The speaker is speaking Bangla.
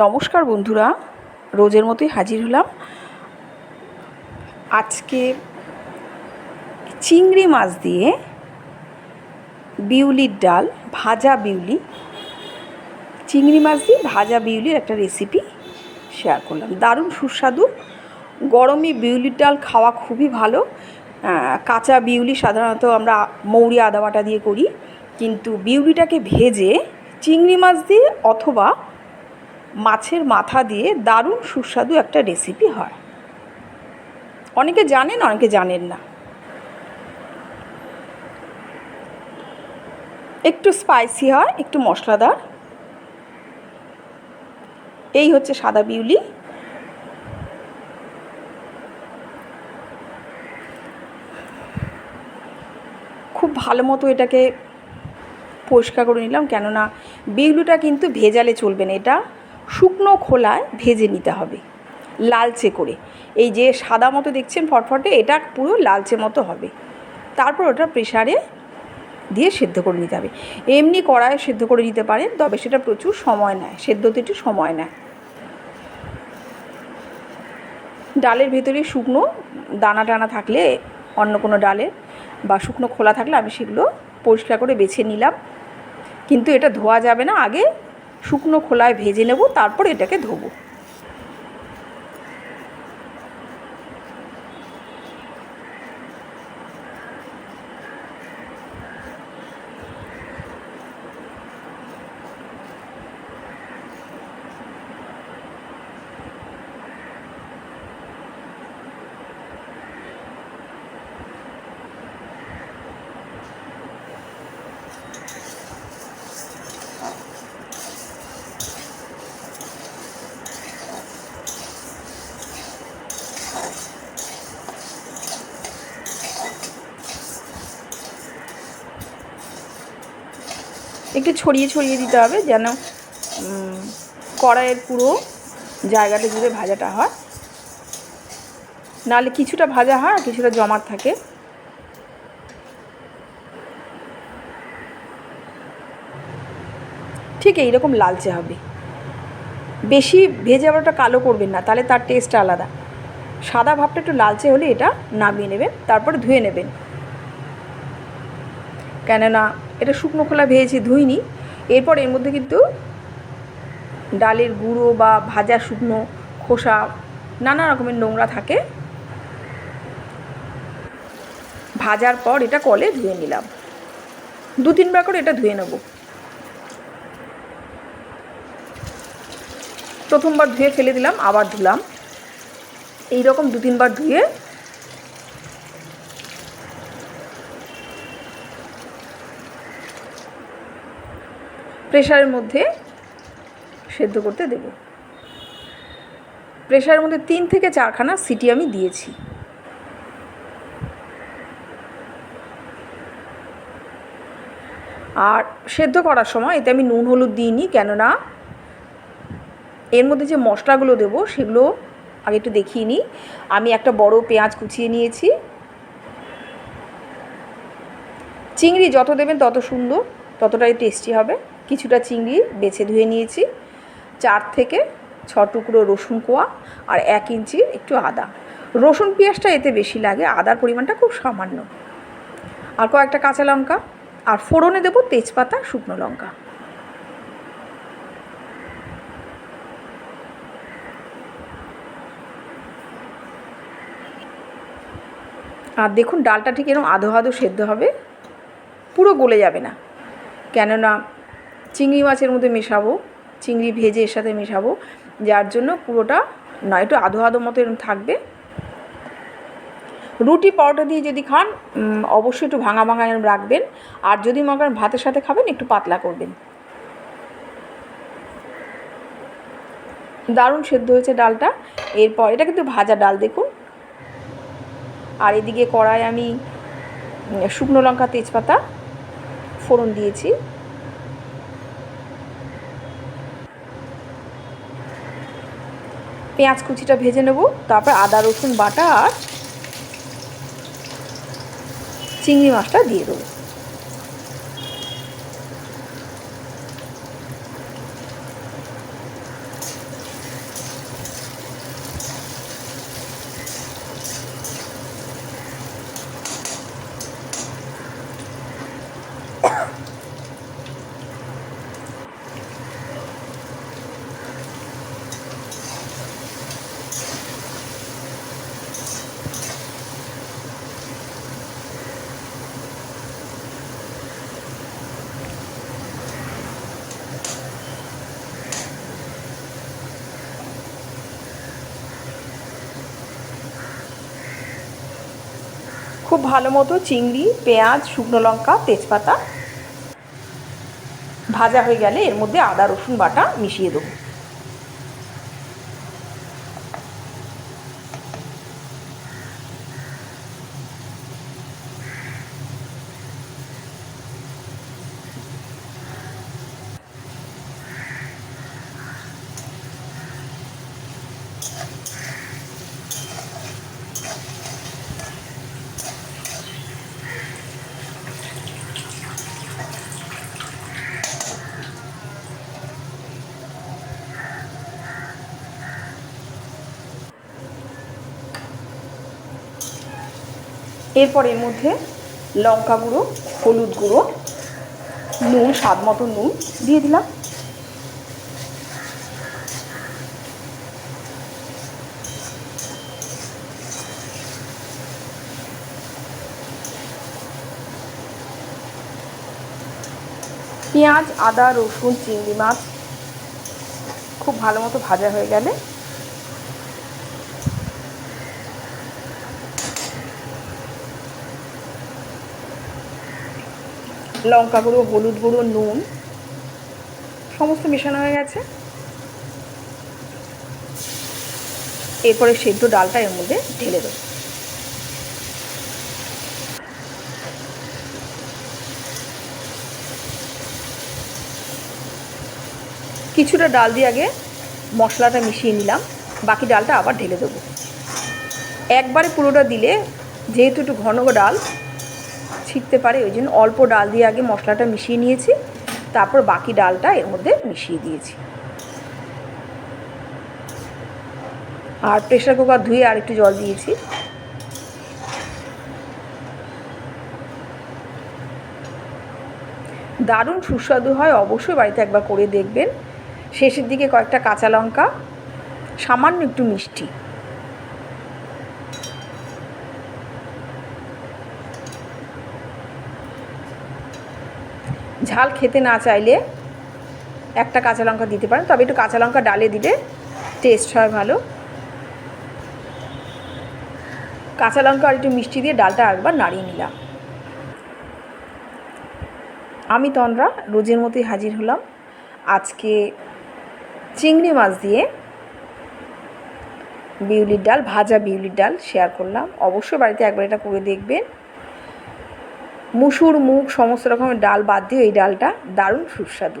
নমস্কার বন্ধুরা, রোজের মতোই হাজির হলাম। আজকে চিংড়ি মাছ দিয়ে বিউলির ডাল, ভাজা বিউলি। চিংড়ি মাছ দিয়ে ভাজা বিউলির একটা রেসিপি শেয়ার করলাম। দারুণ সুস্বাদু। গরমে বিউলির ডাল খাওয়া খুবই ভালো। কাঁচা বিউলি সাধারণত আমরা মৌরি, আদা বাটা দিয়ে করি। কিন্তু বিউলিটাকে ভেজে চিংড়ি মাছ দিয়ে অথবা মাছের মাথা দিয়ে দারুণ সুস্বাদু একটা রেসিপি হয়। অনেকে জানেন অনেকে জানেন না। একটু স্পাইসি হয়, একটু মশলাদার। এই হচ্ছে সাদা বিউলি। খুব ভালো মতো এটাকে পরিষ্কার করে নিলাম, কেননা বিউলিটা কিন্তু ভেজালে চলবে না এটা। শুকনো খোলায় ভেজে নিতে হবে, লালচে করে। এই যে সাদা মতো দেখছেন ফটফটে, এটা পুরো লালচে মতো হবে। তারপর ওটা প্রেশারে দিয়ে সেদ্ধ করে নিতে হবে। এমনি কড়ায় সেদ্ধ করে নিতে পারেন, তবে সেটা প্রচুর সময় নেয়, সেদ্ধতে একটু সময় নেয়। ডালের ভেতরে শুকনো দানা টানা থাকলে, অন্য কোনো ডালের বা শুকনো খোলা থাকলে আমি সেগুলো পরিষ্কার করে বেছে নিলাম। কিন্তু এটা ধোয়া যাবে না, আগে শুকনো খোলায় ভেজে নেব তারপর এটাকে ধোবো। একটু ছড়িয়ে ছড়িয়ে দিতে হবে যেন কড়াইয়ের পুরো জায়গাটা জুড়ে ভাজাটা হয়। নাহলে কিছুটা ভাজা হয় আর কিছুটা জমাট থাকে। ঠিক এইরকম লালচে হবে। বেশি ভেজে আবার ওটা কালো করবেন না, তাহলে তার টেস্ট আলাদা। সাদা ভাবটা একটু লালচে হলে এটা নামিয়ে নেবেন, তারপরে ধুয়ে নেবেন। কেননা এটা শুকনো খোলা ভেজেছি ধুইনি। এরপর এর মধ্যে কিন্তু ডালের গুঁড়ো বা ভাজা শুকনো খোসা, নানা রকমের নোংরা থাকে। ভাজার পর এটা কলে ধুয়ে নিলাম। দু তিনবার করে এটা ধুয়ে নেব। প্রথমবার ধুয়ে ফেলে দিলাম, আবার ধুলাম। এই রকম দু তিনবার ধুয়ে প্রেশারের মধ্যে সেদ্ধ করতে দেব। প্রেশারের মধ্যে তিন থেকে চারখানা সিটি আমি দিয়েছি। আর সেদ্ধ করার সময় এতে আমি নুন, হলুদ দিইনি, কেননা এর মধ্যে যে মশলাগুলো দেবো সেগুলো আগে একটু দেখিয়ে নিই। আমি একটা বড় পেঁয়াজ কুচিয়ে নিয়েছি। চিংড়ি যত দেবেন তত সুন্দর, ততটাই টেস্টি হবে। কিছুটা চিংড়ি বেছে ধুয়ে নিয়েছি। চার থেকে ছ টুকরো রসুন কোয়া আর এক ইঞ্চি একটু আদা। রসুন পেঁয়াজটা এতে বেশি লাগে, আদার পরিমাণটা খুব সামান্য। আর কয়েকটা কাঁচা লঙ্কা আর ফোড়নে দেবো তেজপাতা, শুকনো লঙ্কা। আর দেখুন, ডালটা ঠিক এরকম আধো আধো সেদ্ধ হবে, পুরো গলে যাবে না। কেননা চিংড়ি মাছের মধ্যে মেশাবো, চিংড়ি ভেজে এর সাথে মেশাবো, যার জন্য পুরোটা না, একটু আধো আধো মতো এরকম থাকবে। রুটি পরোটা দিয়ে যদি খান অবশ্যই একটু ভাঙা ভাঙা রাখবেন। আর যদি মনে করেন ভাতের সাথে খাবেন, একটু পাতলা করবেন। দারুণ সেদ্ধ হয়েছে ডালটা। এরপর এটা কিন্তু ভাজা ডাল, দেখুন। আর এদিকে কড়াই আমি শুকনো লঙ্কা, তেজপাতা ফোড়ন দিয়েছি। পেঁয়াজ কুচিটা ভেজে নেব তারপর আদা রসুন বাটা আর চিংড়ি মাছটা দিয়ে দেবো। খুব ভালো মতো চিংড়ি, পেঁয়াজ, শুকনো লঙ্কা, তেজপাতা ভাজা হয়ে গেলে এর মধ্যে আদা, রসুন বাটা মিশিয়ে দেবো। এরপর এর মধ্যে লঙ্কা গুঁড়ো, হলুদ গুঁড়ো, নুন, স্বাদ মতো নুন দিয়ে দিলাম। পেঁয়াজ, আদা, রসুন, চিংড়ি মাছ খুব ভালো মতো ভাজা হয়ে গেলে লঙ্কা গুঁড়ো, হলুদ গুঁড়ো, নুন, সমস্ত মেশানো হয়ে গেছে। এরপরে সেদ্ধ ডালটা এর মধ্যে ঢেলে দেবো। কিছুটা ডাল দিয়ে আগে মশলাটা মিশিয়ে নিলাম, বাকি ডালটা আবার ঢেলে দেবো। একবারে পুরোটা দিলে যেহেতু একটু ঘন ডাল ছিটতে পারে, ওই জন্য অল্প ডাল দিয়ে আগে মশলাটা মিশিয়ে নিয়েছি, তারপর বাকি ডালটা এর মধ্যে মিশিয়ে দিয়েছি। আর প্রেশার কুকার ধুয়ে আর একটু জল দিয়েছি। দারুণ সুস্বাদু হয়, অবশ্যই বাড়িতে একবার করে দেখবেন। শেষের দিকে কয়েকটা কাঁচা লঙ্কা, সামান্য একটু মিষ্টি। ঝাল খেতে না চাইলে একটা কাঁচা লঙ্কা দিতে পারেন। তবে একটু কাঁচা লঙ্কা ডালে দিলে টেস্ট হয় ভালো। কাঁচা লঙ্কা আর একটু মিষ্টি দিয়ে ডালটা একবার নাড়িয়ে নিলাম। আমি তন্দ্রা, রোজের মতোই হাজির হলাম। আজকে চিংড়ি মাছ দিয়ে বিউলির ডাল, ভাজা বিউলির ডাল শেয়ার করলাম। অবশ্যই বাড়িতে একবার এটা করে দেখবেন। মুসুর মুগ সমস্ত রকমের ডাল বাদ দিয়ে এই ডালটা দারুণ সুস্বাদু।